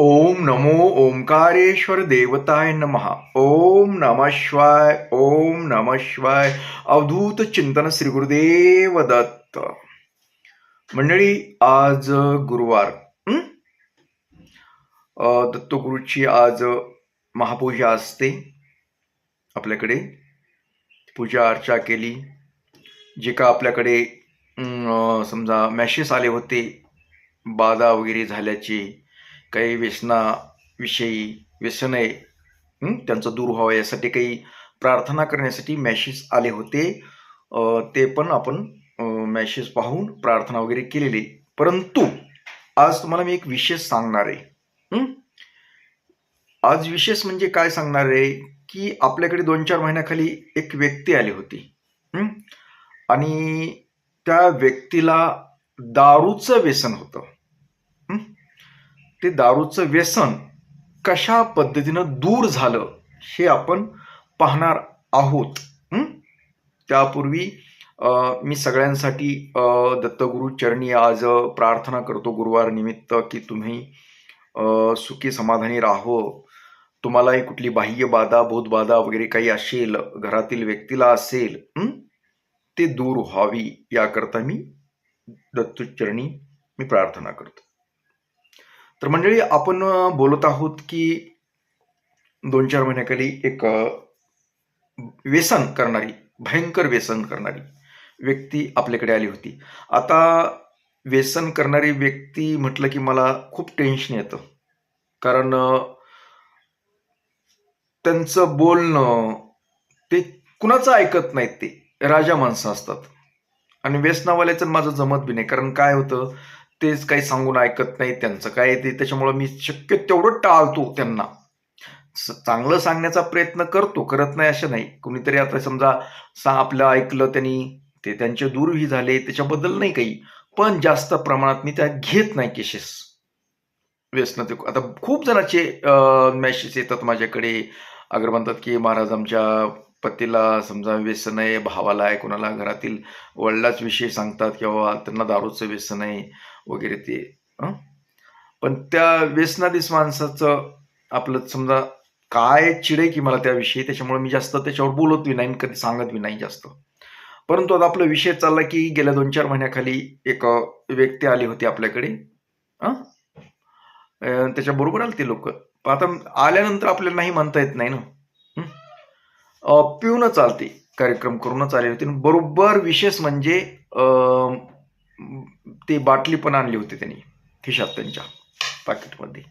ओम नमो ओंकारेश्वर देवताय नमः। ओम नम शिवाय ओम नम शिवाय अवधूत चिंतन श्री गुरुदेव दत्त। मंडळी आज गुरुवार दत्तगुरुची दत्तगुरूची आज महापूजा असते. आपल्याकडे पूजा अर्चा केली. जे का आपल्याकडे समजा मॅशेस आले होते. बाधा वगैरे झाल्याचे. काही व्यसनाविषयी व्यसने हं, त्यांचं दूर व्हावं यासाठी काही प्रार्थना करण्यासाठी मॅशेस आले होते. ते पण आपण मॅशेस पाहून प्रार्थना वगैरे केलेली. परंतु आज तुम्हाला मी एक विशेष सांगणार आहे. आज विशेष म्हणजे काय सांगणार आहे? की आपल्याकडे दोन चार महिन्याखाली एक व्यक्ती आली होती. आणि त्या व्यक्तीला दारूचं व्यसन होतं. ते दारूचं व्यसन कशा पद्धतीनं दूर झालं हे आपण पाहणार आहोत. त्यापूर्वी मी सगळ्यांसाठी दत्तगुरू दत्तगुरु चरणी आज प्रार्थना करतो गुरुवार निमित्त की तुम्ही सुखी समाधानी राहो. तुम्हालाही कुठली बाह्य बाधा भूतबाधा वगैरे काही असेल घरातील व्यक्तीला असेल ते दूर व्हावी याकरता मी दत्तचरणी मी प्रार्थना करतो. तर मंडळी आपण बोलत आहोत की दोन चार महिन्याखाली एक व्यसन करणारी भयंकर व्यसन करणारी व्यक्ती आपल्याकडे आली होती. आता व्यसन करणारी व्यक्ती म्हटलं की मला खूप टेन्शन येतं. कारण त्यांचं बोलणं ते कुणाचं ऐकत नाहीत ते. राजा माणसं असतात. आणि व्यसनावाल्याचं माझं जमत बी नाही. कारण काय होतं तेच काही सांगून ऐकत नाही त्यांचं काय ते त्याच्यामुळं मी शक्य तेवढं टाळतो त्यांना. स- चांगलं सांगण्याचा प्रयत्न करतो करत नाही असं नाही. कुणीतरी आता समजा सा आपलं ऐकलं त्यांनी ते त्यांचे दूरही झाले त्याच्याबद्दल नाही काही. पण जास्त प्रमाणात मी त्या घेत नाही केसेस व्यसन ते आता खूप जणांचे मॅसेज येतात माझ्याकडे. अगर म्हणतात की महाराज आमच्या पतीला समजा व्यसन आहे भावाला आहे कोणाला घरातील वडिलाच विषय सांगतात किंवा त्यांना दारूचं व्यसन आहे वगैरे ते पण त्या व्यसनाधीस माणसाचं आपलं समजा काय चिडे की मला त्याविषयी त्याच्यामुळे मी जास्त त्याच्यावर बोलत बी नाही आणि कधी सांगत बी नाही जास्त. परंतु आता आपला विषय चालला की गेल्या दोन चार महिन्याखाली एक व्यक्ती आली होती आपल्याकडे त्याच्याबरोबर आले ते लोक आता आल्यानंतर आपल्याला नाही म्हणता येत नाही ना. पिऊन चालते. कार्यक्रम करूनच आले होते. आणि बरोबर विशेष म्हणजे ते बाटली पण आणली होती त्यांनी खिशात त्यांच्या पाकिटमध्ये.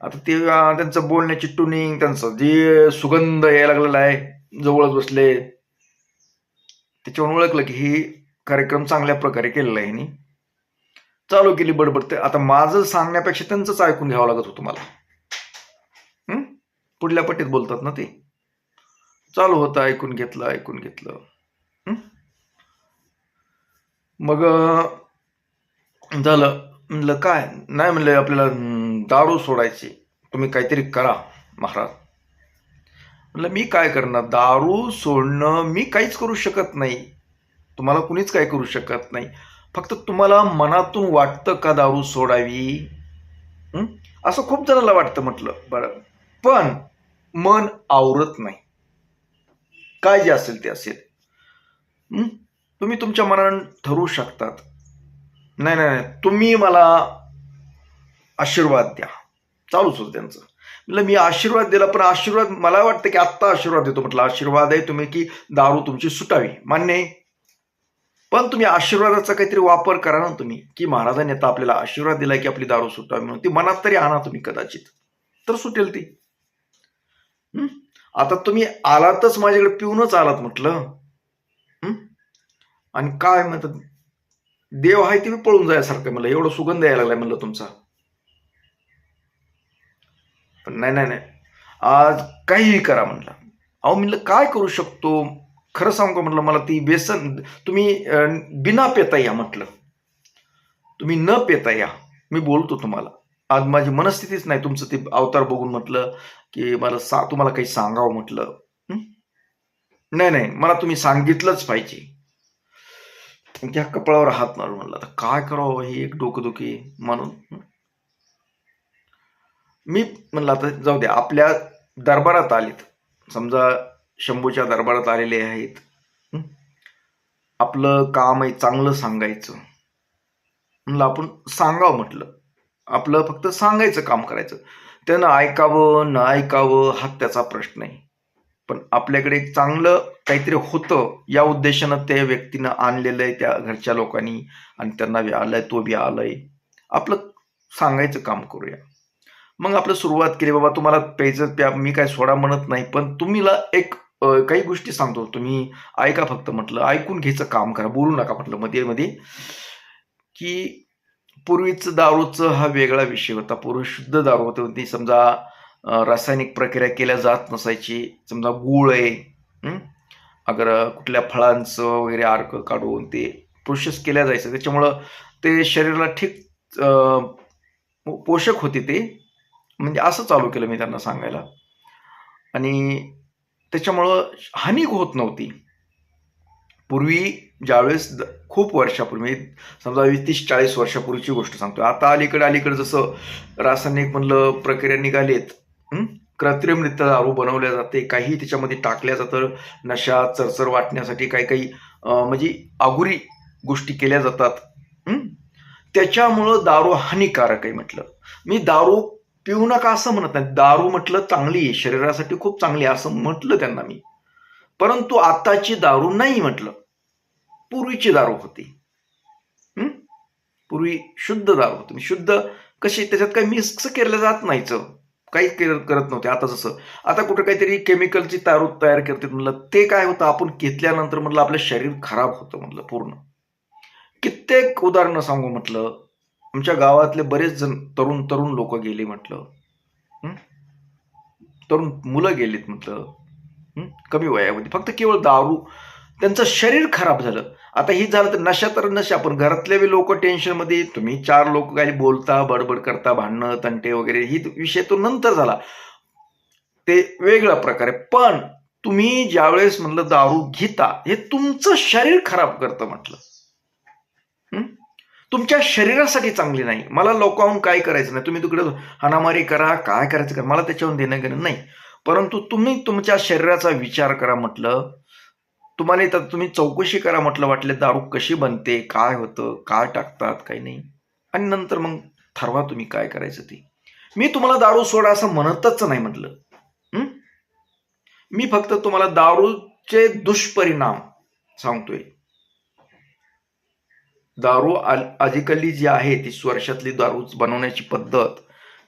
आता ते त्यांचं बोलण्याची टुनिंग त्यांचं जे सुगंध यायला लागलेला आहे जवळच बसले. त्याच्यावरून ओळखलं की ही कार्यक्रम चांगल्या प्रकारे केलेला आहे ह्यांनी चालू केली बडबड. ते आता माझं सांगण्यापेक्षा त्यांचंच ऐकून घ्यावं लागत होतं मला. पुढल्या पट्टीत बोलतात ना ते. चालू होतं ऐकून घेतलं ऐकून घेतलं. मग झालं. म्हणलं काय? नाही म्हणलं आपल्याला दारू सोडायची. तुम्ही काहीतरी करा महाराज. म्हणलं मी काय करणार? दारू सोडणं मी काहीच करू शकत नाही. तुम्हाला कुणीच काय करू शकत नाही. फक्त तुम्हाला मनातून वाटतं का दारू सोडावी? असं खूप जणांना वाटतं म्हटलं. बरं. पण मन आवरत नाही. काय जे असेल ते असेल. तुम्ही तुमच्या मनानं ठरवू शकतात. नाही नाही नाही. तुम्ही मला आशीर्वाद द्या. चालूच होतं त्यांचं. म्हटलं मी आशीर्वाद दिला पण आशीर्वाद मला वाटतं की आत्ता आशीर्वाद देतो. म्हटलं आशीर्वाद आहे तुम्ही की दारू तुमची सुटावी. मान्य आहे. पण तुम्ही आशीर्वादाचा काहीतरी वापर करा ना तुम्ही. की महाराजांनी आता आपल्याला आशीर्वाद दिला की आपली दारू सुटावी म्हणून. ती मनात तरी आणा तुम्ही कदाचित. तर सुटेल ती. आता तुम्ही आलातच माझ्याकडे पिऊनच आलात म्हटलं. आणि काय म्हणतात देव आहे ते पळून जायसारखं म्हणलं एवढं सुगंध यायला लागलाय म्हणलं तुमचा. पण नाही नाही नाही. आज काहीही करा म्हणलं. अहो म्हणलं काय करू शकतो? खरं सांगू का म्हटलं मला ती बेसन तुम्ही बिना पेता या म्हटलं. तुम्ही न पेता या मी बोलतो तुम्हाला. आज माझी मनस्थितीच नाही. तुमचं ते अवतार बघून म्हटलं की मला सा तुम्हाला काही सांगावं म्हटलं. नाही नाही. मला तुम्ही सांगितलंच पाहिजे. त्या कपाळावर हात मारून म्हणलं आता काय करावं हे एक डोकंदुखी म्हणून मी म्हणलं आता जाऊ द्या आपल्या दरबारात आलेत. समजा शंभूच्या दरबारात आलेले आहेत. आपलं काम आहे चांगलं सांगायचं. म्हणलं आपण सांगावं म्हटलं. आपलं फक्त सांगायचं काम करायचं. त्यानं ऐकावं न ऐकावं हा त्याचा प्रश्न आहे. पण आपल्याकडे एक चांगलं काहीतरी होतं या उद्देशानं त्या व्यक्तीनं आणलेलं आहे त्या घरच्या लोकांनी आणि त्यांना बी आलंय तो बी आलंय. आपलं सांगायचं काम करूया. मग आपलं सुरुवात केली बाबा तुम्हाला प्यायचं प्या मी काय सोडा म्हणत नाही पण तुम्हीला एक काही गोष्टी सांगतो. तुम्ही ऐका फक्त म्हटलं ऐकून घ्यायचं काम करा. बोलू नका म्हटलं मध्ये मध्ये. की पूर्वीचं दारूचं हा वेगळा विषय होता. पूर्वी शुद्ध दारू होते. ती समजा रासायनिक प्रक्रिया केल्या जात नसायची. समजा गूळ आहे अगर कुठल्या फळांचं वगैरे अर्क काढून ते प्रोसेस केल्या जायचं. त्याच्यामुळं ते शरीराला ठीक पोषक होते ते. म्हणजे असं चालू केलं मी त्यांना सांगायला. आणि त्याच्यामुळं हानी होत नव्हती. पूर्वी ज्यावेळेस द- खूप वर्षापूर्वी समजा वीस तीस चाळीस वर्षापूर्वीची गोष्ट सांगतो आता अलीकडे अलीकडे जसं रासायनिक म्हणलं प्रक्रिया निघालेत कृत्रिमरित्या दारू बनवल्या जाते काही त्याच्यामध्ये टाकल्या जातं नशा चरचर वाटण्यासाठी काही काही म्हणजे अगुरी गोष्टी केल्या जातात त्याच्यामुळं दारू हानिकारक आहे म्हटलं. मी दारू पिऊ नका असं म्हणत नाही. दारू म्हटलं चांगली आहे. शरीरासाठी खूप चांगली आहे असं म्हटलं त्यांना मी. परंतु आताची दारू नाही म्हटलं. पूर्वीची दारू होती. पूर्वी शुद्ध दारू होती. म्हणजे शुद्ध कशी त्याच्यात काही मिक्स केलं जात नाहीच. काही करत नव्हते. आता जसं आता कुठं काहीतरी केमिकलची दारू तयार करते म्हणलं ते काय होतं? आपण घेतल्यानंतर म्हटलं आपलं शरीर खराब होतं म्हटलं पूर्ण. कित्येक उदाहरणं सांगू म्हटलं. आमच्या गावातले बरेच जण तरुण तरुण लोक गेले म्हटलं. तरुण मुलं गेलीत म्हटलं. कमी वयामध्ये म्हणजे फक्त केवळ दारू. त्यांचं शरीर खराब झालं. आता हे झालं तर नशा तर नशा पण घरातले बी लोक टेन्शनमध्ये तुम्ही चार लोक काही बोलता बडबड करता भांडणं तंटे वगैरे ही विषय तो नंतर झाला. ते वेगळा प्रकार. आहे पण तुम्ही ज्यावेळेस म्हणलं दारू घेता हे तुमचं शरीर खराब करतं म्हटलं. तुमच्या शरीरासाठी चांगली नाही. मला लोकांहून काय करायचं नाही. तुम्ही तिकडे हाणामारी करा काय करायचं करा. मला त्याच्याहून देणं घेणं नाही. परंतु तुम्ही तुमच्या शरीराचा विचार करा म्हटलं. तुम्हाला तर तुम्ही चौकशी करा म्हटलं वाटले दारू कशी बनते काय होतं काय टाकतात काही नाही. आणि नंतर मग ठरवा तुम्ही काय करायचं ते. मी तुम्हाला दारू सोडा असं म्हणतच नाही म्हटलं. मी फक्त तुम्हाला दारूचे दुष्परिणाम सांगतोय. दारू आजिकली जी आहे ती वर्षातली दारू बनवण्याची पद्धत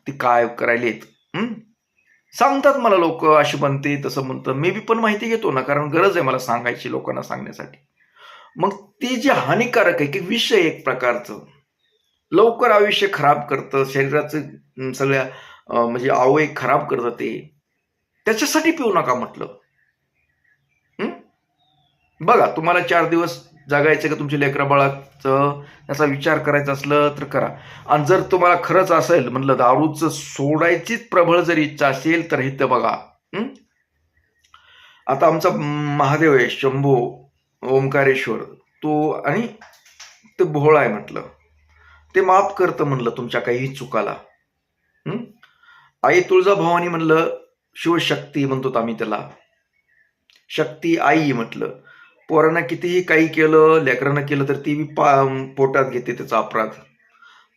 ती काय करायलेत? सांगतात मला लोक अशी बनते तसं म्हणतं मी बी पण माहिती घेतो ना कारण गरज आहे मला सांगायची लोकांना सांगण्यासाठी. मग ती जी हानिकारक आहे की विष एक प्रकारचं. लवकर आयुष्य खराब करतं शरीराचं सगळ्या म्हणजे आवय खराब करतं ते. त्याच्यासाठी पिऊ नका म्हटलं. बघा तुम्हाला चार दिवस जगायचं का तुमच्या लेकरा बाळाचं याचा विचार करायचा असलं तर करा. आणि जर तुम्हाला खरंच असेल म्हणलं दारूचं सोडायचीच प्रबळ जर इच्छा असेल तर हे बघा. आता आमचा महादेव आहे शंभू ओंकारेश्वर. तो आणि ते भोळा आहे म्हटलं. ते माफ करतं म्हणलं तुमच्या काही चुकाला. आई आई तुळजाभवानी म्हणलं शिवशक्ती म्हणतो आम्ही त्याला. शक्ती आई म्हटलं. पोरांना कितीही काही केलं लेकरांना केलं तर ती बी पा पोटात घेते त्याचा अपराध.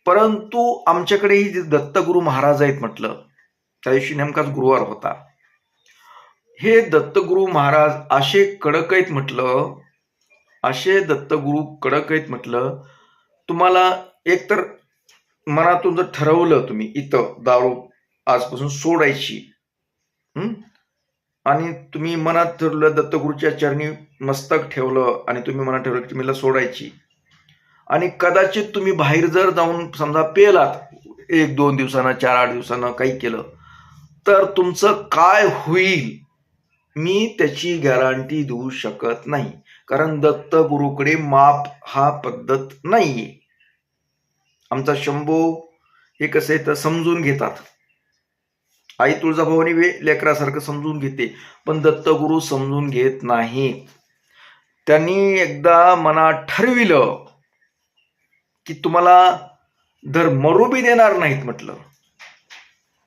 परंतु आमच्याकडेही जे दत्तगुरु महाराज आहेत म्हटलं त्या दिवशी नेमकाच गुरुवार होता. हे दत्तगुरु महाराज असे कडक आहेत म्हटलं असे दत्तगुरु कडक आहेत म्हटलं तुम्हाला एकतर मनातून जर ठरवलं तुम्ही इथं दारू आजपासून सोडायची आणि तुम्ही मनात ठरवलं दत्तगुरूच्या चरणी मस्तक ठेवलं आणि तुम्ही मनात ठेवलं की तुम्हीला सोडायची. आणि कदाचित तुम्ही बाहेर जर जाऊन समजा पेलात एक दोन दिवसानं चार आठ दिवसानं काही केलं तर तुमचं काय होईल? मी त्याची गॅरंटी देऊ शकत नाही. कारण दत्तगुरूकडे माप हा पद्धत नाही आमचा शंभू हे कसे तर समजून घेतात. आई तुळजाभवानी वे लेकरासारखं समजून घेते पण दत्तगुरू समजून घेत नाही. त्यांनी एकदा मनात ठरविलं की तुम्हाला धर मरू बी देणार नाहीत म्हटलं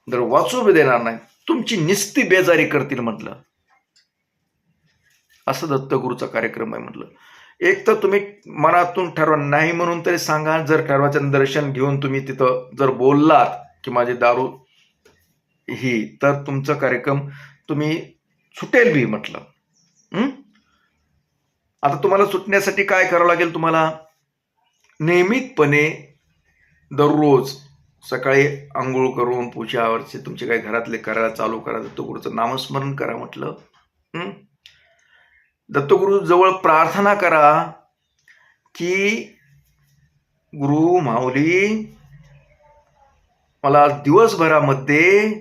धर वाचू बी देणार नाही तुमची निस्ती बेजारी करतील म्हटलं. असं दत्तगुरूचा कार्यक्रम आहे म्हटलं. एक तर तुम्ही मनातून ठरवा नाही म्हणून तरी सांगा जर ठरवाचं दर्शन घेऊन तुम्ही तिथं जर बोललात की माझे दारू ही तर तुमचा कार्यक्रम तुम्ही सुटेल बी म्हटलं. आता तुम्हाला सुटण्यासाठी काय करावं लागेल तुम्हाला? नियमितपणे दररोज सकाळी आंघोळ करून पूजावरचे तुमचे काही घरातले करायला चालू करा दत्तगुरूचं नामस्मरण करा म्हटलं. दत्तगुरू दत्तगुरु जवळ प्रार्थना करा की गुरु माऊली मला दिवसभरामध्ये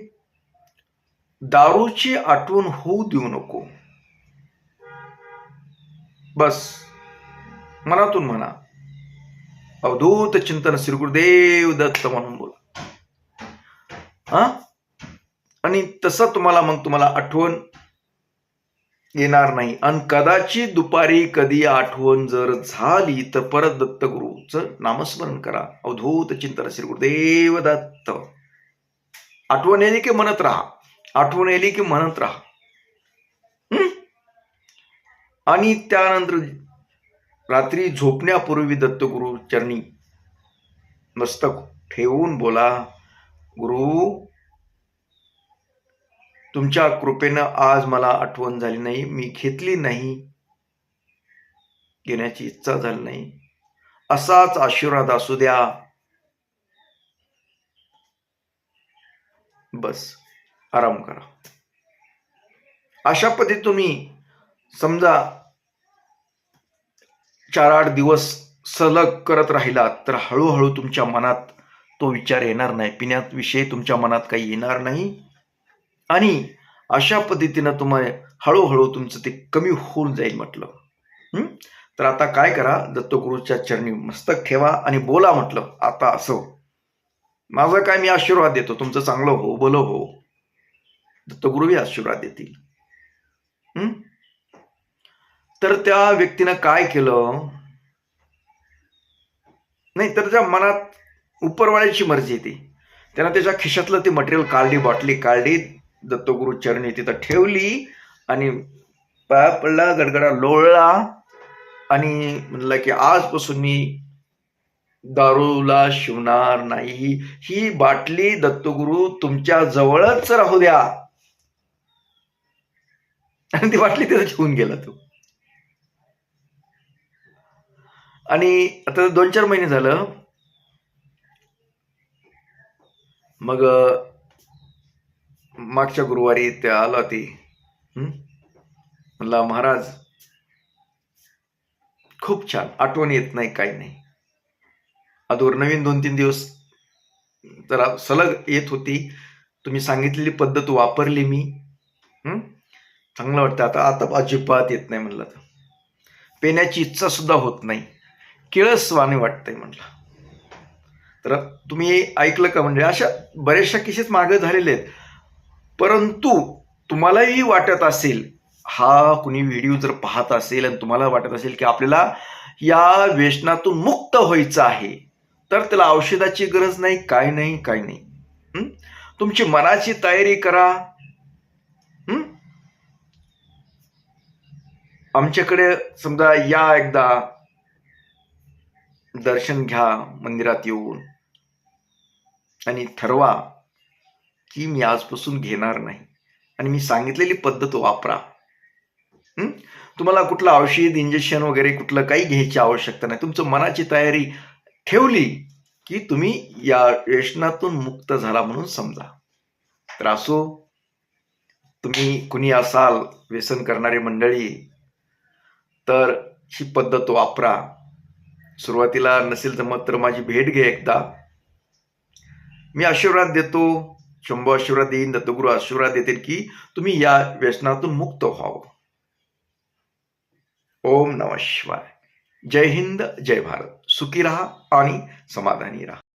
दारूची आठवण होऊ देऊ नको. बस मनातून म्हणा. अवधूत चिंतन श्री गुरुदेव दत्त म्हणून बोला. हा? आणि तसं तुम्हाला मग तुम्हाला आठवण येणार नाही. आणि कदाचित दुपारी कधी आठवण जर झाली तर परत दत्तगुरूचं नामस्मरण करा. अवधूत चिंतन श्री गुरुदेव दत्त. आठवण येणे की म्हणत राहा? आठवण येली की म्हणत राहा. आणि त्यानंतर रात्री झोपण्यापूर्वी दत्तगुरु चरणी मस्तक ठेवून बोला गुरु तुमच्या कृपेनं आज मला आठवण झाली नाही. मी घेतली नाही. घेण्याची इच्छा झाली नाही. असाच आशीर्वाद असू द्या. बस. आराम करा. अशा पद्धती तुम्ही समजा चार आठ दिवस सलग करत राहिलात तर हळूहळू तुमच्या मनात तो विचार येणार नाही. पिण्यात विषय तुमच्या मनात काही येणार नाही. आणि अशा पद्धतीनं तुम्हाला हळूहळू तुमचं ते कमी होऊन जाईल म्हटलं. तर आता काय करा? दत्तगुरूच्या चरणी मस्तक ठेवा आणि बोला म्हटलं आता असं. माझं काय मी आशीर्वाद देतो. तुमचं चांगलं हो बोलो हो. दत्तगुरूही आशीर्वाद देतील. तर त्या व्यक्तीनं काय केलं? नाही तर त्या मनात उपरवाळ्याची मर्जी येते त्यानं त्याच्या खिशातलं ते मटेरियल काढली बाटली काढली दत्तगुरु चरणी तिथं ठेवली आणि पाया पडला गडगडा लोळला आणि म्हणला की आजपासून मी दारूला शिवणार नाही. ही बाटली दत्तगुरु तुमच्या जवळच राहू द्या. आणि ती वाटली तिथं घेऊन गेला तो. आणि आता दोन चार महिने झालं. मग मागच्या गुरुवारी ते आला ते. म्हणला महाराज खूप छान. आठवण येत नाही काही नाही. अदोर नवीन दोन तीन दिवस जरा सलग येत होती. तुम्ही सांगितलेली पद्धत वापरली मी. चांगलं वाटतं. आता आता अजिबात येत नाही म्हणलं तर. पेण्याची इच्छासुद्धा होत नाही. किळसवाने वाटतंय म्हटलं तर तुम्ही ऐकलं का म्हणजे अशा बऱ्याचशा केसेस मागे झालेले आहेत. परंतु तुम्हालाही वाटत असेल हा कुणी व्हिडिओ जर पाहत असेल आणि तुम्हाला वाटत असेल की आपल्याला या व्यसनातून मुक्त व्हायचं आहे तर त्याला औषधाची गरज नाही काय नाही काय नाही. तुमची मनाची तयारी करा. आमच्याकडे समजा या एकदा दर्शन घ्या मंदिरात येऊन. आणि ठरवा की मी आजपासून घेणार नाही. आणि मी सांगितलेली पद्धत वापरा. तुम्हाला कुठलं औषध इंजेक्शन वगैरे कुठलं काही घ्यायची आवश्यकता नाही. तुमचं मनाची तयारी ठेवली की तुम्ही या व्यसनातून मुक्त झाला म्हणून समजा. तर असो तुम्ही कुणी असाल व्यसन करणारी मंडळी तर ही पद्धत वापरा. सुरुवातीला नसेल जमत तर माझी भेट घे एकदा. मी आशीर्वाद देतो. शंभू आशीर्वाद देईन दत्तगुरु आशीर्वाद देतील की तुम्ही या व्यसनातून मुक्त व्हावं. ओम नम शिवाय. जय हिंद जय भारत. सुखी राहा आणि समाधानी राहा.